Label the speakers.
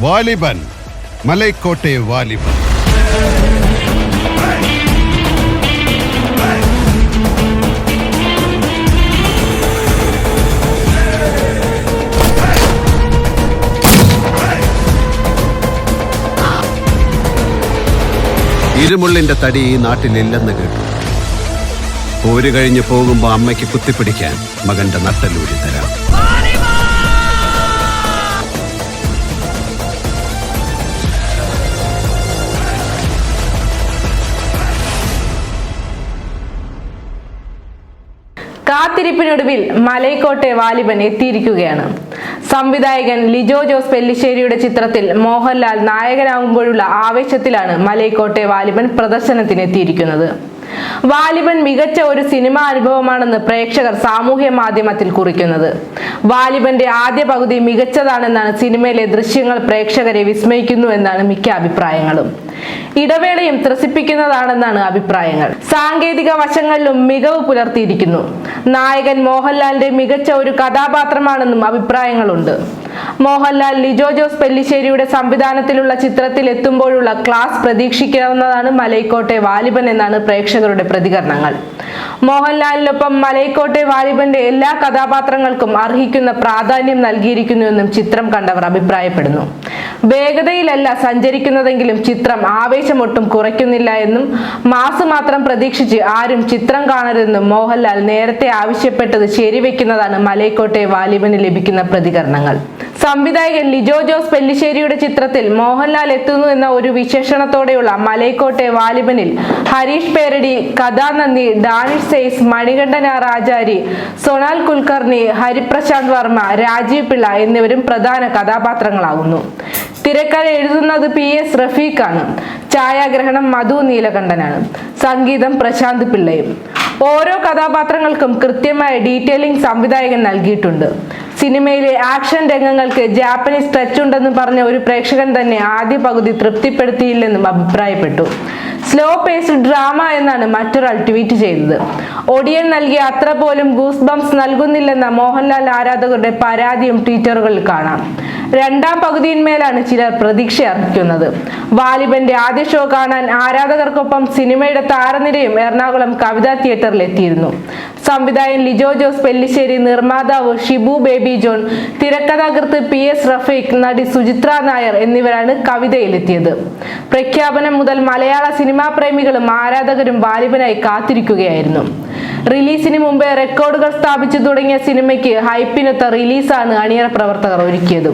Speaker 1: വാലിബൻ. മലൈക്കോട്ടെ വാലിബൻ. ഇരുമുള്ളിന്റെ തടി ഈ നാട്ടിലില്ലെന്ന് കേട്ടു. പോര് കഴിഞ്ഞ് പോകുമ്പോ അമ്മയ്ക്ക് കുത്തിപ്പിടിക്കാൻ മകന്റെ നട്ടലൂരി തരാം.
Speaker 2: കാത്തിരിപ്പിനൊടുവിൽ മലൈക്കോട്ടെ വാലിബൻ എത്തിയിരിക്കുകയാണ്. സംവിധായകൻ ലിജോ ജോസ് പെല്ലിശ്ശേരിയുടെ ചിത്രത്തിൽ മോഹൻലാൽ നായകനാകുമ്പോഴുള്ള ആവേശത്തിലാണ് മലൈക്കോട്ടെ വാലിബൻ പ്രദർശനത്തിന് എത്തിയിരിക്കുന്നത് വാലിബൻ മികച്ച ഒരു സിനിമാ അനുഭവമാണെന്ന് പ്രേക്ഷകർ സാമൂഹ്യ മാധ്യമത്തിൽ കുറിക്കുന്നത്. വാലിബന്റെ ആദ്യ പകുതി മികച്ചതാണെന്നാണ് സിനിമയിലെ ദൃശ്യങ്ങൾ പ്രേക്ഷകരെ വിസ്മയിക്കുന്നു എന്നാണ് മിക്ക അഭിപ്രായങ്ങളും. ഇടവേളയും ത്രസിപ്പിക്കുന്നതാണെന്നാണ് അഭിപ്രായങ്ങൾ. സാങ്കേതിക വശങ്ങളിലും മികവ് പുലർത്തിയിരിക്കുന്നു. നായകൻ മോഹൻലാലിന്റെ മികച്ച ഒരു കഥാപാത്രമാണെന്നും അഭിപ്രായങ്ങളുണ്ട്. മോഹൻലാൽ ലിജോ ജോസ് പെല്ലിശ്ശേരിയുടെ സംവിധാനത്തിലുള്ള ചിത്രത്തിൽ എത്തുമ്പോഴുള്ള ക്ലാസ് പ്രതീക്ഷിക്കാവുന്നതാണ് മലൈക്കോട്ടെ വാലിബൻ എന്നാണ് പ്രേക്ഷകരുടെ പ്രതികരണങ്ങൾ. മോഹൻലാലിനൊപ്പം മലൈക്കോട്ടെ വാലിബന്റെ എല്ലാ കഥാപാത്രങ്ങൾക്കും അർഹിക്കുന്ന പ്രാധാന്യം നൽകിയിരിക്കുന്നുവെന്നും ചിത്രം കണ്ടവർ അഭിപ്രായപ്പെടുന്നു. വേഗതയിലല്ല സഞ്ചരിക്കുന്നതെങ്കിലും ചിത്രം ആവേശമൊട്ടും കുറയ്ക്കുന്നില്ല എന്നും മാസ് മാത്രം പ്രതീക്ഷിച്ച് ആരും ചിത്രം കാണരുതെന്നും മോഹൻലാൽ നേരത്തെ ആവശ്യപ്പെട്ടത് ശരിവെക്കുന്നതാണ് മലൈക്കോട്ടെ വാലിബന് ലഭിക്കുന്ന പ്രതികരണങ്ങൾ. സംവിധായകൻ ലിജോ ജോസ് പെല്ലിശ്ശേരിയുടെ ചിത്രത്തിൽ മോഹൻലാൽ എത്തുന്നു എന്ന ഒരു വിശേഷണത്തോടെയുള്ള മലൈക്കോട്ടെ വാലിബനിൽ ഹരീഷ് പേരടി കഥാനന്ദി ഡാനിഷ് സെയ്സ് മണികണ്ഠന രാജാരി സൊണാൽ കുൽക്കർണി ഹരിപ്രശാന്ത് വർമ്മ രാജീവ് പിള്ള എന്നിവരും പ്രധാന കഥാപാത്രങ്ങളാകുന്നു. തിരക്കഥ എഴുതുന്നത് പി എസ് റഫീഖാണ്. ഛായാഗ്രഹണം മധു നീലകണ്ഠനാണ്. സംഗീതം പ്രശാന്ത് പിള്ളയും. ഓരോ കഥാപാത്രങ്ങൾക്കും കൃത്യമായ ഡീറ്റെയിലിംഗ് സംവിധായകൻ നൽകിയിട്ടുണ്ട്. സിനിമയിലെ ആക്ഷൻ രംഗങ്ങൾക്ക് ജാപ്പനീസ് ടച്ച് ഉണ്ടെന്ന് പറഞ്ഞ ഒരു പ്രേക്ഷകൻ തന്നെ ആദ്യ പകുതി തൃപ്തിപ്പെടുത്തിയില്ലെന്നും അഭിപ്രായപ്പെട്ടു. സ്ലോ പേസ്ഡ് ഡ്രാമ എന്നാണ് മറ്റൊരാൾ ട്വീറ്റ് ചെയ്തത്. ഒടിയൻ നൽകിയ അത്ര പോലും ഗൂസ് ബംസ് നൽകുന്നില്ലെന്ന മോഹൻലാൽ ആരാധകരുടെ പരാതിയും ട്വിറ്ററുകളിൽ കാണാം. രണ്ടാം പകുതിയിന്മേലാണ് ചിലർ പ്രതീക്ഷ അർപ്പിക്കുന്നത് വാലിബന്റെ ആദ്യ ഷോ കാണാൻ ആരാധകർക്കൊപ്പം സിനിമയുടെ താരനിരയും എറണാകുളം കവിതാ തിയേറ്ററിൽ എത്തിയിരുന്നു. സംവിധായൻ ലിജോ ജോസ് പെല്ലിശ്ശേരി നിർമ്മാതാവ് ഷിബു ബേബി ജോൺ തിരക്കഥാകൃത്ത് പി എസ് റഫീഖ് നടി സുചിത്ര നായർ എന്നിവരാണ് കവിതയിലെത്തിയത്. പ്രഖ്യാപനം മുതൽ മലയാള സിനിമാ പ്രേമികളും ആരാധകരും വാലിബനായി കാത്തിരിക്കുകയായിരുന്നു. റിലീസിന് മുമ്പേ റെക്കോർഡുകൾ സ്ഥാപിച്ചു തുടങ്ങിയ സിനിമയ്ക്ക് ഹൈപ്പിനൊത്ത റിലീസാണ് അണിയറ പ്രവർത്തകർ ഒരുക്കിയത്.